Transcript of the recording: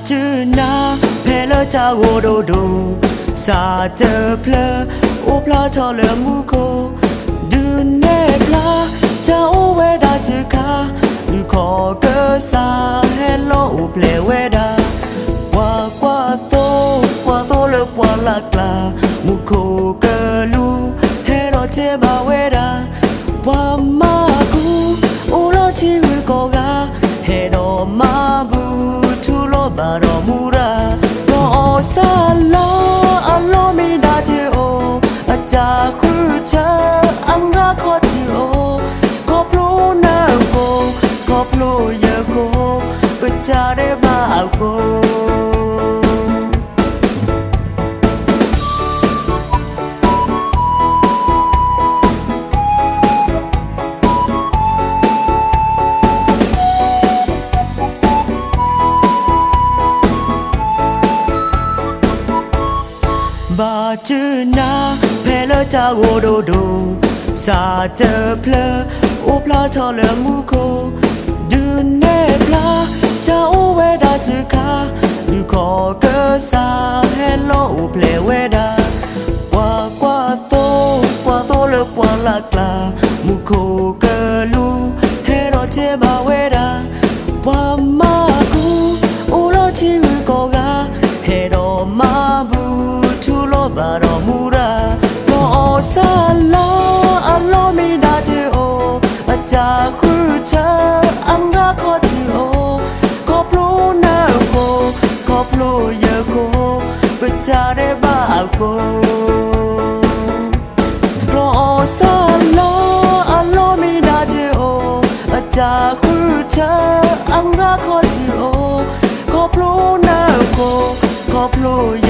주나벨러자오로도사저플러오플라저러무고눈에플라자오웨다주카거그사헬로오플레웨다와과토과토르꽈라클라무고그루헤로제바웨다와마구오로지울거가헤로마บารมูระก็อสันลาอัลม่ด้เจโออาจาคือเธออังราขอเจโอขอพลูนาโกขอพลูบาจือนาเพลจาโวโดูดซาเจอเพลอุปลาทอเลมูโคดูเนปลาจาอุเวดาจือคาอุขอเกซาเฮโลอุเพลเวดากว่ากว่าโตกว่าโตเลกว่าลากลามูโคเกลบาร์มูระก็โอซาลอัลลอมีดาเจโอมาจาคูเธออังราคอเจโอขอพลูนาโคขอพลูเยโคปจาเรบาโคก็โอซาลอัลลอมีดาเจโอมาจาคูเธออังราคอเจโอขอพลูนาโคขอพลู